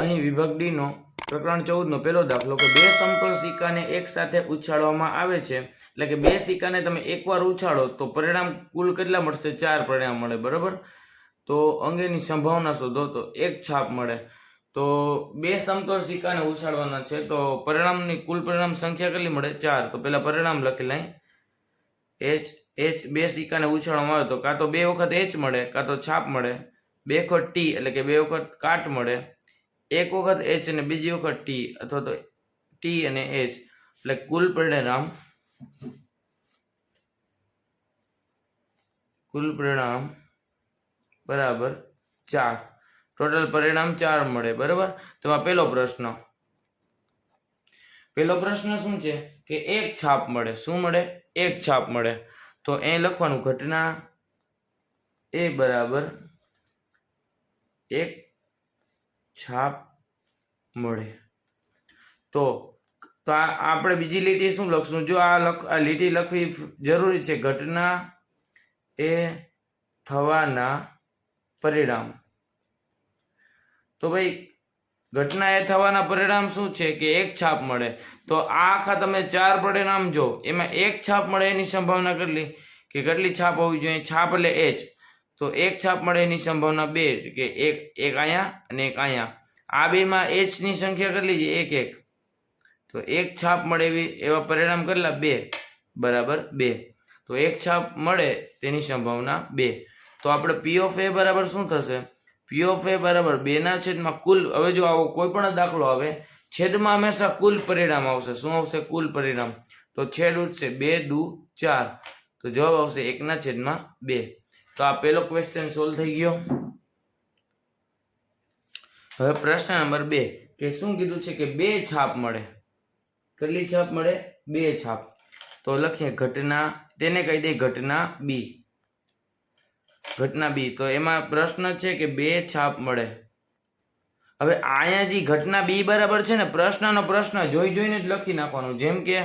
અહીં વિભાગ ડીનો પ્રકરણ ચૌદનો પહેલો દાખલો કે બે સમતોલ સિક્કાને એકસાથે ઉછાળવામાં આવે છે. એટલે કે બે સિક્કાને તમે એકવાર ઉછાળો તો પરિણામ કુલ કેટલા મળશે? ચાર પરિણામ મળે, બરાબર? તો અંગેની સંભાવના શોધો તો એક છાપ મળે. તો બે સમતોલ સિક્કાને ઉછાળવાના છે તો પરિણામની કુલ પરિણામ સંખ્યા કેટલી મળે? ચાર. તો પહેલાં પરિણામ લખી લઈ. એચ એચ બે સિક્કાને ઉછાળવામાં આવે તો કાં તો બે વખત એચ મળે, કાં તો છાપ મળે. બે વખત ટી એટલે કે બે વખત કાટ મળે. એક વખત એચ અને બીજી વખત ટી અથવા તો ટી અને એચ એટલે કુલ પરિણામ કુલ પરિણામ બરાબર ચાર. ટોટલ પરિણામ ચાર મળે, બરાબર? તો આ પહેલો પ્રશ્ન. પહેલો પ્રશ્ન શું છે? કે એક છાપ મળે. શું મળે? એક છાપ મળે. તો એ લખવાનું ઘટના એ બરાબર એક છાપ મળે. તો તો આ આપણે બીજી લીટી શું લખશું? જો આ લખ, આ લીટી લખવી જરૂરી છે, ઘટના એ થવાના પરિણામ. તો ભાઈ, ઘટના એ થવાના પરિણામ શું છે કે એક છાપ મળે? તો આ આખા તમે ચાર પરિણામ જો, એમાં એક છાપ મળે એની સંભાવના કેટલી? કે કેટલી છાપ હોવી જોઈએ? છાપ એટલે એચ તો એક છાપ મળે એની સંભાવના બે કે એક એક અહીંયા અને એક અહીંયા. આ બેમાં એચની સંખ્યા કેટલી છે? એક એક. તો એક છાપ મળે એવી, એવા પરિણામ કેટલા? બે. બરાબર, બે. તો એક છાપ મળે તેની સંભાવના બે. તો આપણે પી ઓફ એ બરાબર શું થશે? પી ઓફ એ બરાબર બેના છેદમાં કુલ, હવે જો આવો કોઈ પણ દાખલો આવે, છેદમાં હંમેશા કુલ પરિણામ આવશે. શું આવશે? કુલ પરિણામ. તો છેદ ઉઠશે બે દુ ચાર. તો જવાબ આવશે એકના છેદમાં બે. તો આ પહેલો ક્વેશ્ચન સોલ્વ થઈ ગયો. હવે પ્રશ્ન નંબર બે, કે શું કીધું છે કે બે છાપ મળે? કેટલી છાપ મળે? બે છાપ. તો લખીએ ઘટના, તેને કહી દે ઘટના બી ઘટના બી તો એમાં પ્રશ્ન છે કે બે છાપ મળે. હવે અહીંયા જે ઘટના બી બરાબર છે ને, પ્રશ્નનો પ્રશ્ન જોઈ જોઈને જ લખી નાખવાનું. જેમ કે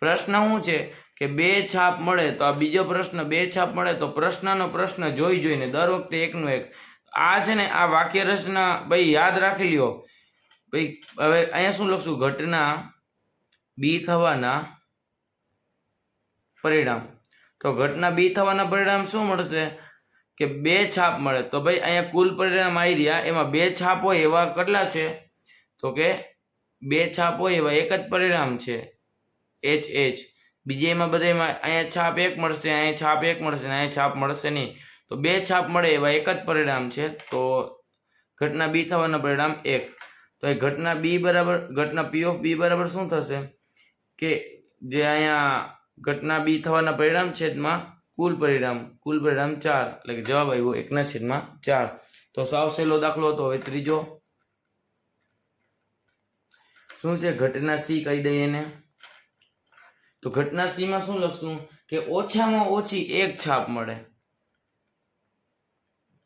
પ્રશ્ન શું છે? કે બે છાપ મળે તો આ બીજો પ્રશ્ન, બે છાપ મળે તો પ્રશ્નનો પ્રશ્ન જોઈ જોઈને દર વખતે એકનું એક. આ છે ને, આ વાક્ય રચના ભાઈ યાદ રાખી લ્યો. ભાઈ, હવે અહીંયા શું લખશું? ઘટના બી થવાના પરિણામ. તો ઘટના બી થવાના પરિણામ શું મળશે? કે બે છાપ મળે. તો ભાઈ, અહીંયા કુલ પરિણામ આવી રહ્યા. એમાં બે છાપ હોય એવા કેટલા છે? તો કે બે છાપ હોય એવા. એક જ પરિણામ છે. એચ એચ બીજી એમાં બધામાં અહીંયા છાપ એક મળશે, અહીંયા છાપ એક મળશે ને અહીંયા છાપ મળશે નહીં. તો બે છાપ મળે એવા એક જ પરિણામ છે. તો ઘટના બી થવાના પરિણામ એક. તો એ ઘટના બી બરાબર, ઘટના પી ઓફ બી બરાબર શું થશે? કે જે અહીંયા ઘટના બી થવાના પરિણામ છેદમાં કુલ પરિણામ કુલ પરિણામ ચાર. એટલે કે જવાબ આવ્યો એકના છેદમાં ચાર. તો સાવ સહેલો દાખલો હતો. હવે ત્રીજો. શું છે? ઘટના સી કહી દઈએ એને. તો ઘટના સીમાં શું લખશું? કે ઓછામાં ઓછી એક છાપ મળે.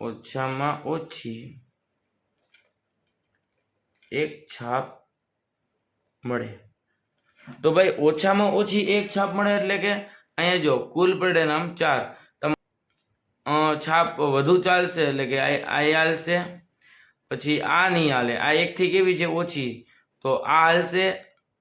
ઓછામાં ઓછી એક છાપ મળે. તો ભાઈ, ઓછામાં ઓછી એક છાપ મળે એટલે કે, અહીંયા જો, કુલ પરિણામ ચાર. છાપ વધુ ચાલશે એટલે કે આ હાલશે પછી આ નહીં હાલે આ એકથી કેવી છે? ઓછી. તો આ હાલશે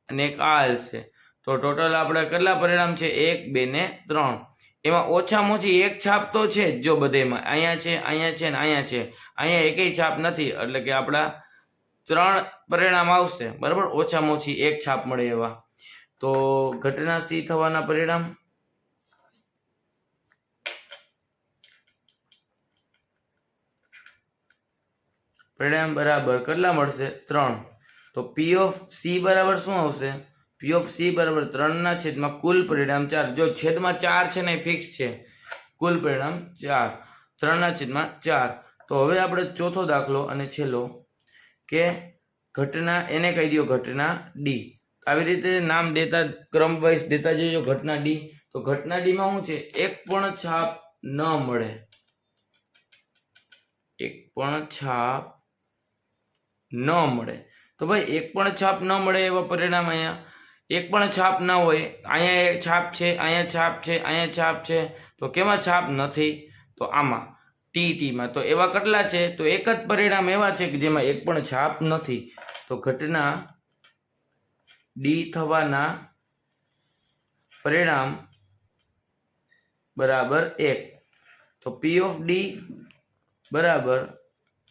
અને એક આ હાલશે તો ટોટલ આપણે કેટલા પરિણામ છે? એક, બે ને ત્રણ. એમાં ઓછામાં ઓછી એક છાપ તો છે જ બધેમાં. અહીંયા છે અહીંયા છે ને અહીંયા છે. અહીંયા એકેય છાપ નથી, એટલે કે આપણા ત્રણ પરિણામ આવશે. બરાબર? ઓછામાં ઓછી એક છાપ મળે એવા. તો ઘટના સી થવાના પરિણામ? પરિણામ બરાબર કેટલા મળશે? ત્રણ. તો પી ઓફ સી બરાબર શું આવશે? પી ઓફ સી બરાબર ત્રણના છેદમાં કુલ પરિણામ ચાર. જો છેદમાં ચાર છે ને ફિક્સ છે. કુલ પરિણામ ચાર. ત્રણના છેદમાં ચાર. તો હવે આપણે ચોથો દાખલો અને છેલ્લો કે ઘટના, એને કહી દો ઘટના ડી આવી રીતે નામ દેતા ક્રમ વાઇઝ દેતા જજો ઘટના ડી તો ઘટના ડીમાં શું છે? એક પણ છાપ ન મળે. એક પણ છાપ ન મળે. તો ભાઈ, એક પણ છાપ ન મળે એવા પરિણામ અહીંયા. એક પણ છાપ ના હોય, અહીંયા છાપ છે, અહીંયા છાપ છે, અહીંયા છાપ છે, તો કેમાં છાપ નથી? તો આમાં ટી ટીમાં તો એવા કેટલા છે? તો એક જ પરિણામ એવા છે કે જેમાં એક પણ છાપ નથી. તો ઘટના ડી થવાના પરિણામ બરાબર એક. તો પી ઓફ ડી બરાબર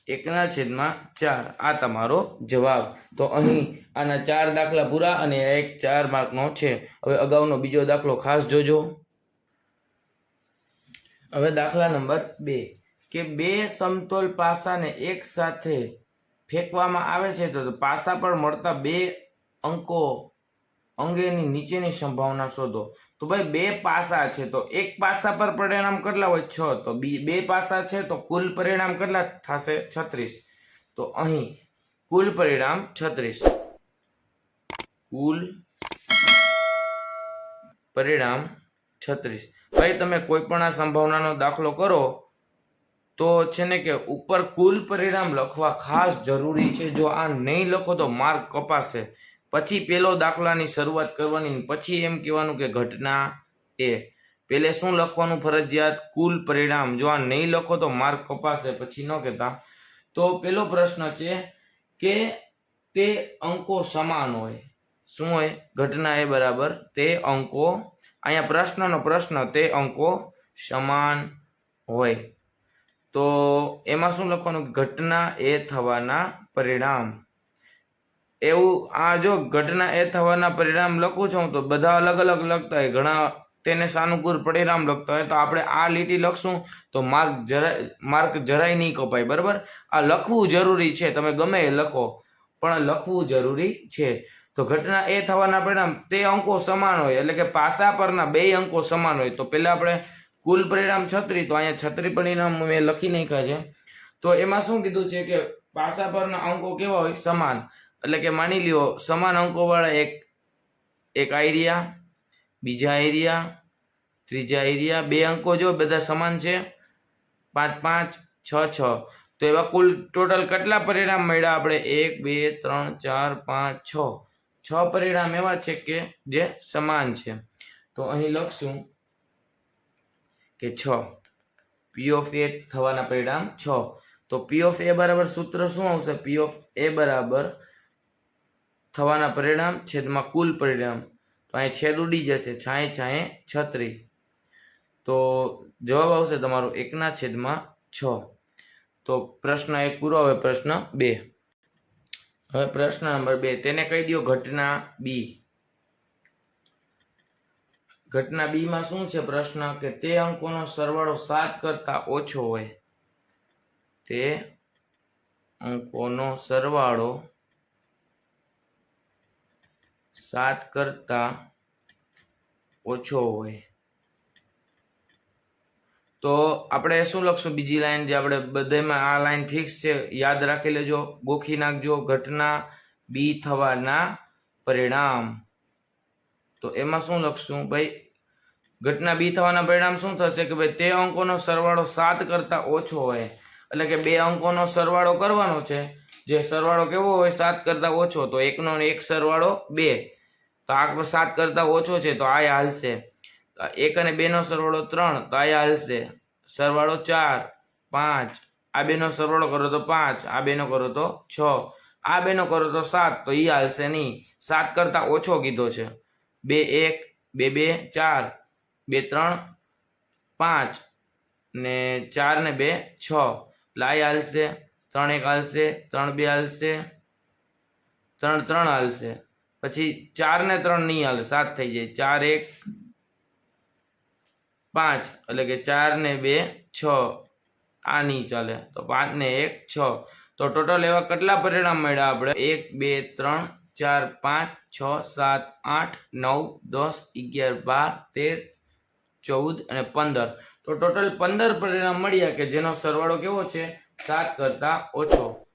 એકના છેદમાં ચાર. આ તમારો જવાબ. તો અહીં આના ચાર દાખલા પૂરા અને એક ચાર માર્કનો છે. હવે અગાઉનો બીજો દાખલો ખાસ જોજો. હવે દાખલા નંબર બે. કે બે સમતોલ પાસાને એક સાથે ફેંકવામાં આવે છે તો પાસા પર મળતા બે અંકો અંગેની નીચેની સંભાવના શોધો. તો ભાઈ બે પાસા છે, તો એક પાસા પર પરિણામ કેટલા હોય? છ. તો બે પાસા છે, તો કુલ પરિણામ કેટલા થશે? છત્રીસ. તો અહીં કુલ પરિણામ છત્રીસ. કુલ પરિણામ છત્રીસ. ભાઈ, તમે કોઈ પણ આ સંભાવનાનો દાખલો કરો, તો છે ને કે ઉપર કુલ પરિણામ લખવા ખાસ જરૂરી છે. જો આ નહીં લખો તો માર્ક કપાશે. પછી પેલો દાખલાની શરૂઆત કરવાની પછી એમ કહેવાનું કે ઘટના એ. પેલે શું લખવાનું ફરજિયાત? કુલ પરિણામ. જો આ નહીં લખો તો માર્ક કપાશે, પછી ન કહેતા. તો પેલો પ્રશ્ન છે કે તે અંકો સમાન હોય. શું હોય? ઘટના એ બરાબર. તે અંકો, અહીંયા પ્રશ્નનો પ્રશ્ન, તે અંકો સમાન હોય. તો એમાં શું લખવાનું? ઘટના એ થવાના પરિણામ. એવું આ જો ઘટના એ થવાના પરિણામ લખું છું તો બધા અલગ અલગ લખતા હોય. ઘણા તેને સાનુકૂળ પરિણામ લખતા હોય. તો આપણે આ લીટી લખશું તો માર્ક જરાય માર્ક જરાય નહીં કપાય, બરાબર? આ લખવું જરૂરી છે. તમે ગમે એ લખો, પણ લખવું જરૂરી છે. તો ઘટના એ થવાના પરિણામ, તે અંકો સમાન હોય. એટલે કે પાસા પરના બે અંકો સમાન હોય. તો પહેલાં આપણે કુલ પરિણામ છત્રી, તો અહીંયા છત્રી પરિણામ મેં લખી નાખ્યા છે. તો એમાં શું કીધું છે કે પાસા પરના અંકો કેવા હોય? સમાન. એટલે કે માની લ્યો, સમાન અંકોવાળા એક એક આઈરિયા, બીજા એરિયા ત્રીજા એરિયા બે અંકો જો, બધા સમાન છે. પાંચ પાંચ, છ છ. તો એવા કુલ ટોટલ કેટલા પરિણામ મળ્યા આપણે? એક, બે, ત્રણ, ચાર, પાંચ, છ. છ પરિણામ એવા છે કે જે સમાન છે. તો અહીં લખશું કે છ. પી ઓફ એ થવાના પરિણામ છ. તો પી ઓફ એ બરાબર સૂત્ર શું આવશે? પી ઓફ એ બરાબર થવાના પરિણામ, છેદમાં કુલ પરિણામ. તો અહીં છેદ ઉડી જશે. છાંય છાંય, છત્રી. તો જવાબ આવશે તમારો એકના છેદમાં છ. તો પ્રશ્ન એક પૂરો. હવે પ્રશ્ન બે. હવે પ્રશ્ન નંબર બે. તેને કહી દો ઘટના બી ઘટના બીમાં શું છે પ્રશ્ન? કે તે અંકોનો સરવાળો સાત કરતા ઓછો હોય. તે અંકોનો સરવાળો સાત કરતા ઓછો હોય. તો આપણે શું લખશું? બીજી લાઈન જે આપણે બધામાં આ લાઈન ફિક્સ છે, યાદ રાખી લેજો. ગોખી નાખજો ઘટના બી થવાના પરિણામ. તો એમાં શું લખશું? ભાઈ, ઘટના બી થવાના પરિણામ શું થશે? કે ભાઈ, તે અંકોનો સરવાળો સાત કરતાં ઓછો હોય. એટલે કે બે અંકોનો સરવાળો કરવાનો છે. જે સરવાળો કેવો હોય સાત કરતાં ઓછો, તો એકનો એક સરવાળો બે. તો આ સાત કરતાં ઓછો છે, તો આ હાલશે. એક અને બેનો સરવાળો ત્રણ, તો આ હાલશે. સરવાળો ચાર, પાંચ. આ બેનો સરવાળો કરો તો પાંચ, આ બેનો કરો તો છ. આ બેનો કરો તો સાત, તો એ હાલશે નહીં. સાત કરતાં ઓછો કીધો છે. બે એક, બે બે, ચાર. બે ત્રણ, પાંચ. ને ચાર ને બે, છ. લાય હાલશે. ત્રણ એક હાલશે, ત્રણ બે હાલશે, ત્રણ ત્રણ હાલશે. પછી ચાર ને ત્રણ નહીં હાલે, સાત થઈ જાય. ચાર એક, પાંચ, એટલે કે ચાર ને બે, છ. આ નહીં ચાલે. તો પાંચ ને એક, છ. તો ટોટલ એવા કેટલા પરિણામ મળ્યા આપણે? એક, બે, ત્રણ, ચાર, પાંચ, છ, સાત, આઠ, નવ, દસ, અગિયાર, બાર, તેર, ચૌદ અને પંદર. તો ટોટલ પંદર પરિણામ મળ્યા કે જેનો સરવાળો કેવો છે? સાત કરતાં ઓછો.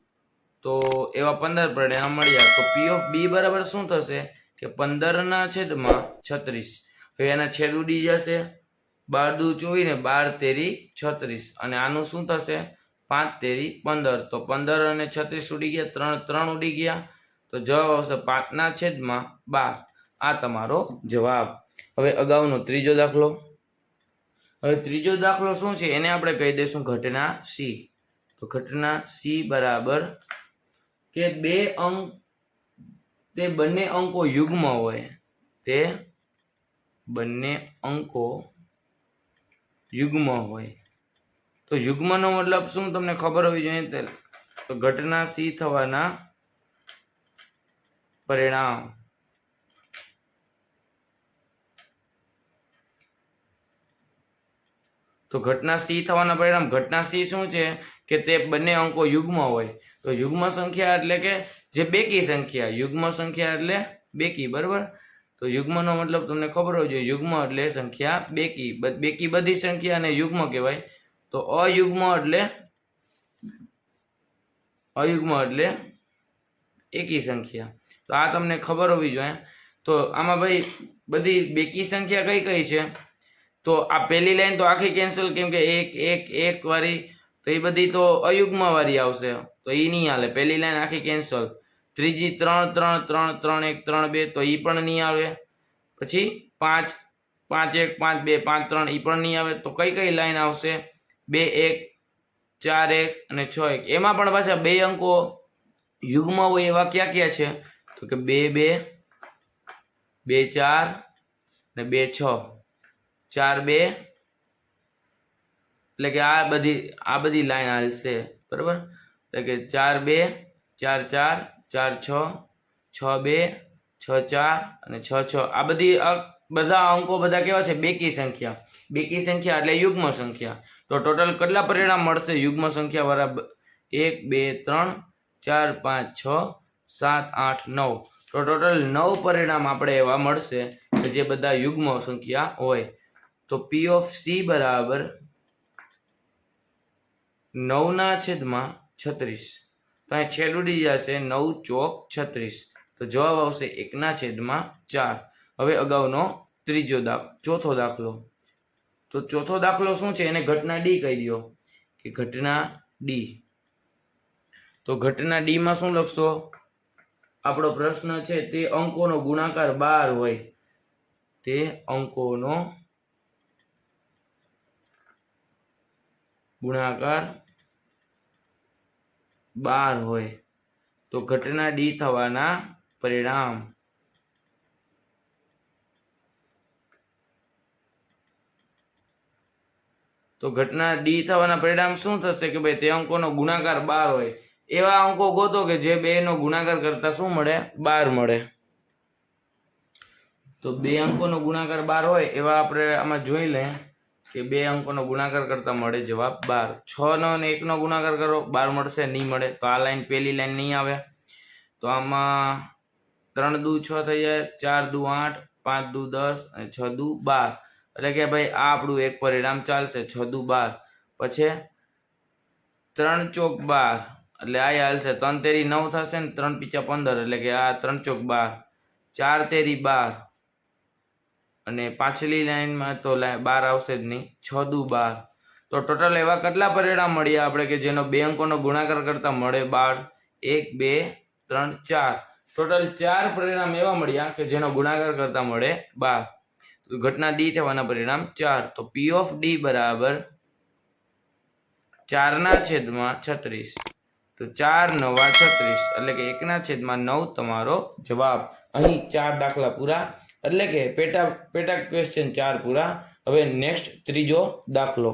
તો એવા પંદર પરિણામ મળ્યા તો પી ઓફ બી બરાબર શું થશે? કે પંદરના છેદમાં છત્રીસ. હવે એના છેદ ઉડી જશે. બાર દુ ચોવીસ બાર તેરી છત્રીસ. અને આનું શું થશે? પાંચ તેરી પંદર. તો પંદર અને છત્રીસ ઉડી ગયા, ત્રણ ત્રણ ઉડી ગયા. તો જવાબ આવશે પાંચના છેદમાં બાર. આ તમારો જવાબ. હવે અગાઉનો ત્રીજો દાખલો. હવે ત્રીજો દાખલો શું છે? એને આપણે કહી દઈશું ઘટના સી તો ઘટના સી બરાબર કે બે અંક તે બંને અંકો યુગ્મ હોય, તે બંને અંકો યુગ્મ હોય. તો યુગ્મનો મતલબ શું? તમને ખબર હોવી જોઈએ તો. ઘટના સી થવાના પરિણામ. તો ઘટના સી થવાના પરિણામ. ઘટના સી શું છે? કે તે બંને અંકો યુગ્મ હોય. તો યુગ્મ સંખ્યા એટલે કે જે બેકી સંખ્યા, યુગ્મ સંખ્યા એટલે બેકી, બરાબર? તો યુગ્મનો મતલબ તમને ખબર હોવી જોઈએ, યુગ્મ એટલે સંખ્યા બેકી બેકી બધી સંખ્યાને યુગ્મ કહેવાય. તો અયુગ્મ એટલે અયુગ્મ એટલે એકી સંખ્યા. તો આ તમને ખબર હોવી જોઈએ. તો આમાં ભાઈ બધી બેકી સંખ્યા કઈ કઈ છે? તો આ પહેલી લાઈન તો આખી કેન્સલ કેમ કે એક એક એક વાળી તો એ બધી તો અયુગમાં વારી આવશે. તો એ નહીં હાલે. પહેલી લાઈન આખી કેન્સલ ત્રીજી ત્રણ ત્રણ ત્રણ ત્રણ, એક, ત્રણ, બે, તો એ પણ નહીં આવે. પછી પાંચ પાંચ, એક, પાંચ, બે, પાંચ, ત્રણ એ પણ નહીં આવે. તો કઈ કઈ લાઈન આવશે? બે, એક, ચાર, એક અને છ, એક. એમાં પણ પાછા બે અંકો યુગમાં હોય એવા ક્યાં ક્યાં છે? તો કે બે બે બે, ચાર ને બે, છ. ચાર, બે એટલે કે આ બધી આ બધી લાઈન હાલશે બરાબર? એટલે કે ચાર બે, ચાર ચાર ચાર છ છ બે, છ ચાર અને છ છ. આ બધી બધા અંકો બધા કેવા છે? બેકી સંખ્યા. બેકી સંખ્યા એટલે યુગ્મ સંખ્યા. તો ટોટલ કેટલા પરિણામ મળશે યુગ્મ સંખ્યા વાળા એક, બે, ત્રણ, ચાર, પાંચ, છ, સાત, આઠ, નવ. તો ટોટલ નવ પરિણામ આપણે એવા મળશે કે જે બધા યુગ્મ સંખ્યા હોય. તો પી ઓફ સી બરાબર નવના છેદમાં છત્રીસ. તો અહીં છેદ ઉડી જશે નવ ચોક છત્રીસ. તો જવાબ આવશે એકના છેદમાં ચાર. હવે અગાઉનો ત્રીજો દાખ, ચોથો દાખલો. તો ચોથો દાખલો શું છે? એને ઘટના ડી કહી દો કે ઘટના ડી. તો ઘટના ડીમાં શું લખશો? આપણો પ્રશ્ન છે તે અંકોનો ગુણાકાર બાર હોય. તે અંકોનો ગુણાકાર બાર હોય. તો ઘટના ડી થવાના પરિણામ. તો ઘટના ડી થવાના પરિણામ શું થશે કે ભાઈ તે અંકોનો ગુણાકાર બાર હોય. એવા અંકો ગોતો કે જે બે નો ગુણાકાર કરતા શું મળે? બાર મળે. તો બે અંકોનો ગુણાકાર બાર હોય એવા આપણે આમાં જોઈ લઈએ. કે બે અંકોનો ગુણાકાર કરતા મળે જવાબ બાર. છ નો અને એકનો ગુણાકાર કરો, બાર મળશે, નહીં મળે, તો આ લાઈન પેલી લાઈન નહીં આવે. તો આમાં ત્રણ દુ છ થઈ જાય, ચાર દુ આઠ, પાંચ દુ દસ અને છ દુ બાર. એટલે કે ભાઈ આ આપણું એક પરિણામ ચાલશે, છ દુ બાર. પછી ત્રણ ચોક બાર, એટલે આ હાલશે. ત્રણ તેરી નવ થશે ને ત્રણ પીચા પંદર, એટલે કે આ ત્રણ ચોક બાર. ચાર તેરી બાર. અને પાછલી લાઈનમાં તો બાર આવશે જ નહીં, છ દુ બાર. તો ટોટલ એવા કેટલા પરિણામ મળ્યા આપણે કે જેનો બે અંકોનો ગુણાકાર કરતા મળે બાર, એક, બે, ત્રણ, ચાર. ટોટલ ચાર પરિણામ એવા મળ્યા કે જેનો ગુણાકાર કરતા મળે બાર. ઘટના ડી થવાના પરિણામ ચાર. તો પી ઓફ ડી બરાબર ચારના છેદમાં છત્રીસ. તો ચાર નવા છત્રીસ, એટલે કે એકના છેદમાં નવ તમારો જવાબ. અહીં ચાર દાખલા પૂરા. એટલે કે પેટા પેટા ક્વેશ્ચન ચાર પૂરા. હવે નેક્સ્ટ ત્રીજો દાખલો.